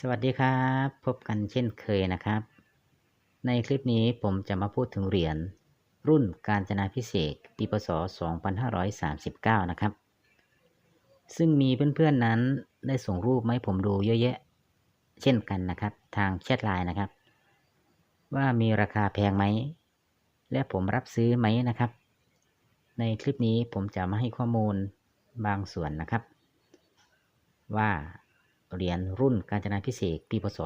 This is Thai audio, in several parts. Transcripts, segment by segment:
สวัสดีครับ พบกันเช่นเคยนะครับ ในคลิปนี้ผมจะมาพูดถึงเหรียญรุ่นการจนาพิเศษปีพศ 2539 นะครับ ซึ่งมีเพื่อนๆนั้นได้ส่งรูปมาให้ผมดูเยอะแยะ เช่นกันนะครับ ทางแชทไลน์นะครับ ว่ามีราคาแพงไหม และผมรับซื้อไหมนะครับ ในคลิปนี้ผมจะมาให้ข้อมูลบางส่วนนะครับ ว่า เหรียญรุ่นการจนาพิเศษปีพศ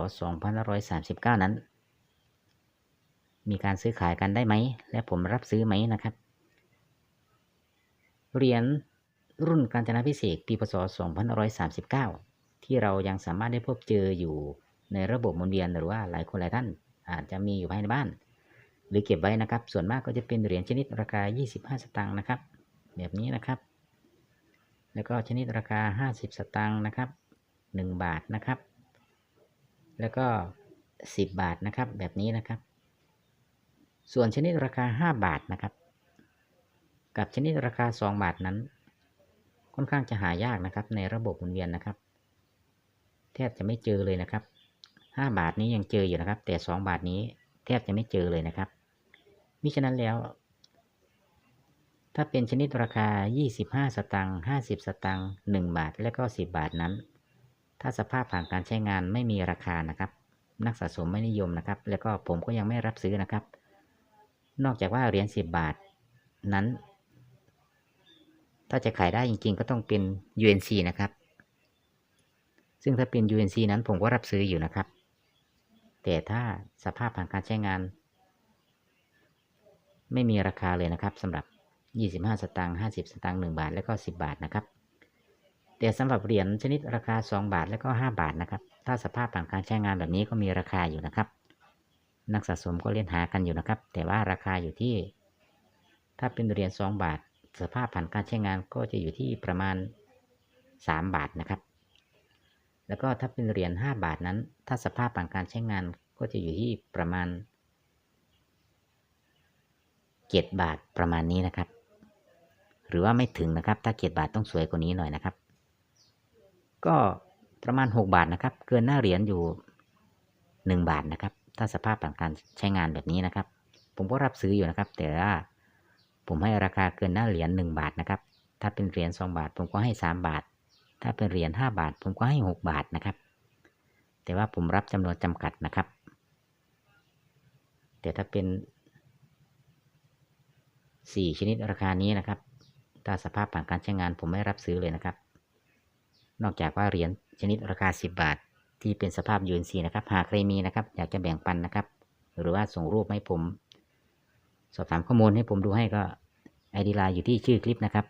2539 นั้น มีการซื้อขายกันได้ไหม และผมรับซื้อไหมนะครับ เหรียญรุ่นการจนาพิเศษปีพศ 2539 ที่เรายังสามารถได้พบเจออยู่ในระบบหมุนเวียนหรือว่าหลายคนหลายท่าน อาจจะมีอยู่ภายในบ้าน หรือเก็บไว้นะครับ ส่วนมากก็จะเป็นเหรียญชนิดราคา 25 สตางค์นะครับ แบบนี้นะครับ แล้วก็ชนิดราคา 50 สตางค์นะครับ 1 บาทนะครับ แล้วก็ 10 บาทนะครับ แบบนี้นะครับ ส่วนชนิดราคา 5 บาทนะครับ กับชนิดราคา 2 บาทนั้น ค่อนข้างจะหายากนะครับ ในระบบหมุนเวียนนะครับ แทบจะไม่เจอเลยนะครับ 5 บาทนี้ยังเจออยู่นะครับ แต่ 2 บาทนี้แทบจะไม่เจอเลยนะครับมิฉะนั้นแล้วถ้าเป็นชนิดราคา 25 สตางค์ 50 สตางค์ 1 บาท และก็ 10 บาทนั้น ถ้าสภาพผ่านการใช้งานไม่มีราคานะครับ นักสะสมไม่นิยมนะครับ แล้วก็ผมก็ยังไม่รับซื้อนะครับ นอกจากว่าเหรียญ10 บาทนั้น ถ้าจะขายได้จริง ๆ ก็ต้องเป็น UNC นะครับ ซึ่งถ้าเป็น UNC นั้นผมก็รับซื้ออยู่นะครับ แต่ถ้าสภาพผ่านการใช้งาน ไม่มีราคาเลยนะครับสำหรับ 25 สตางค์ 50 สตางค์ 1 บาท และก็ 10 บาทนะครับ แต่สำหรับเหรียญชนิดราคา 2 บาทและก็ 5 บาทนะครับ ถ้าสภาพผ่านการใช้งานแบบนี้ก็มีราคาอยู่นะครับ นักสะสมก็เล่นหากันอยู่นะครับ แต่ว่าราคาอยู่ที่ ถ้าเป็นเหรียญ2 บาท สภาพผ่านการใช้งานก็จะอยู่ที่ประมาณ 3 บาทนะครับ แล้วก็ถ้าเป็นเหรียญ5บาทนั้น ถ้าสภาพผ่านการใช้งานก็จะอยู่ที่ประมาณ 7 บาทประมาณนี้นะครับ หรือว่าไม่ถึงนะครับ ถ้าเกียบาทต้องสวยกว่านี้หน่อยนะครับ ก็ประมาณ 6 บาทนะครับ เกินหน้าเหรียญอยู่ 1 บาทนะครับ ถ้าสภาพผ่านการใช้งานแบบนี้นะครับ ผมก็รับซื้ออยู่นะครับ แต่ว่าผมให้ราคาเกินหน้าเหรียญ1บาทนะครับ ถ้าเป็นเหรียญ2บาท ผมก็ให้ 3 บาท ถ้าเป็นเหรียญ5บาท ผมก็ให้ 6 บาทนะครับ แต่ว่าผมรับจำนวนจำกัดนะครับ แต่ถ้าเป็น 4 ชนิดราคานี้นะครับ ถ้าสภาพผ่านการใช้งานผมไม่รับซื้อเลยนะครับ นอกจากว่าเหรียญชนิดราคา 10 บาท ที่เป็นสภาพยูนซีนะครับ หากใครมีนะครับ อยากจะแบ่งปันนะครับ หรือว่าส่งรูปให้ผม สอบถามข้อมูลให้ผมดูให้ก็ไอดีไลน์อยู่ที่ชื่อคลิปนะครับ